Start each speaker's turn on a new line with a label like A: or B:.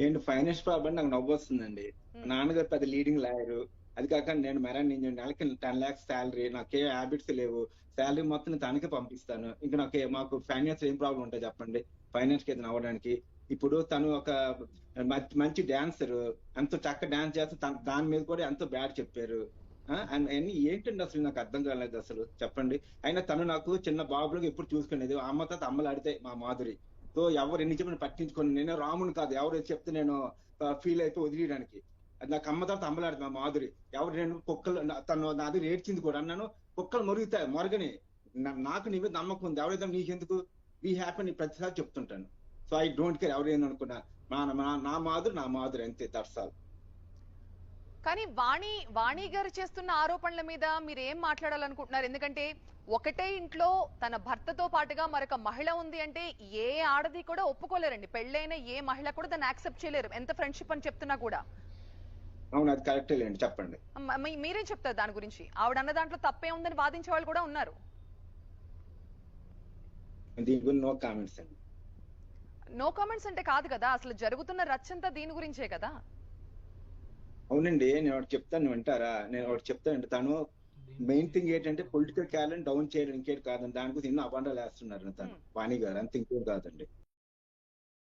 A: ఏంటి finance problem నాకు నవ్వు వస్తుందండి. నాన్నగారు పెద్ద లీడింగ్ లాయర్. అది కాక నేను మెరాన్ నేను నెలకి టెన్ లాక్స్ శాలరీ నాకు ఏ హ్యాబిట్స్ లేవు. శాలరీ మొత్తం తనకే పంపిస్తాను. ఇంకా నాకు మాకు ఫైనాన్స్ ఏం ప్రాబ్లం ఉంటాయి చెప్పండి? ఫైనాన్స్కి ఏదైనా అవ్వడానికి. ఇప్పుడు తను ఒక మంచి- డాన్సర్. ఎంతో చక్కగా డాన్స్ చేస్తే తన- దాని మీద కూడా ఎంతో బ్యాడ్ చెప్పారు. అండ్ అన్ని ఏంటండి అసలు నాకు అర్థం కాలేదు అసలు చెప్పండి. అయినా తను నాకు చిన్న బాబులకు ఎప్పుడు చూసుకునేది. అమ్మ తాత అమ్మలు ఆడితే మా మాధురి. సో ఎవరు ఎన్ని చెప్పిన పట్టించుకొని. నేను రాముని కాదు. ఎవరు చెప్తే నేను ఫీల్ అయిపోయి వదిలేయడానికి. నాకు అమ్మ తర్వాత అమ్మలాడు మా మాధురి. ఎవరు నేను కుక్కలు తను నా దగ్గర ఏడ్చింది కూడా అన్నాను. కుక్కలు మొరుగుతాయి మొరగని. నాకు నీ మీద నమ్మకం ఉంది. ఎవరైతే నీకెందుకు? వీ హ్యాపీ ప్రతిసారి చెప్తుంటాను. సో ఐ డోంట్ కేర్ ఎవరు ఏందనుకున్నా నా- నా మాధురి నా మాధురి అంతే. దర్శాలు
B: కానీ వాణి వాణి గారు చేస్తున్న ఆరోపణల మీద మీరు ఏం మాట్లాడాలనుకుంటున్నారు? ఎందుకంటే ఒకటే ఇంట్లో తన భర్తతో పాటుగా మరొక మహిళ ఉంది అంటే ఏ ఆడది కూడా ఒప్పుకోలేరండి. పెళ్ళైన ఏ మహిళ కూడా దాన్ని యాక్సెప్ట్ చేయలేరు. ఎంత ఫ్రెండ్షిప్ అని చెప్తున్నా కూడా.
A: అవును అది కరెక్టే లేండి. చెప్పండి.
B: మీరేం చెప్తారు దాని గురించి? ఆవిడ అన్న దాంట్లో తప్పే ఉందని వాదించే వాళ్ళు కూడా ఉన్నారు.
A: నో కామెంట్స్ అండి.
B: నో కామెంట్స్ అంటే కాదు కదా. అసలు జరుగుతున్న రచ్చంతా దీని గురించే కదా.
A: అవునండి నేను ఒకటి చెప్తాను వింటారా? నేను ఒకటి చెప్తానండి తను మెయిన్ థింగ్ ఏంటంటే పొలిటికల్ క్యాలెండ్ డౌన్ చేయడం ఇంకేటి కాదండి. దాని గురించి ఎన్నో అబండాలు వేస్తున్నారు తను. వాణి గారు అంత ఇంకేం కాదండి.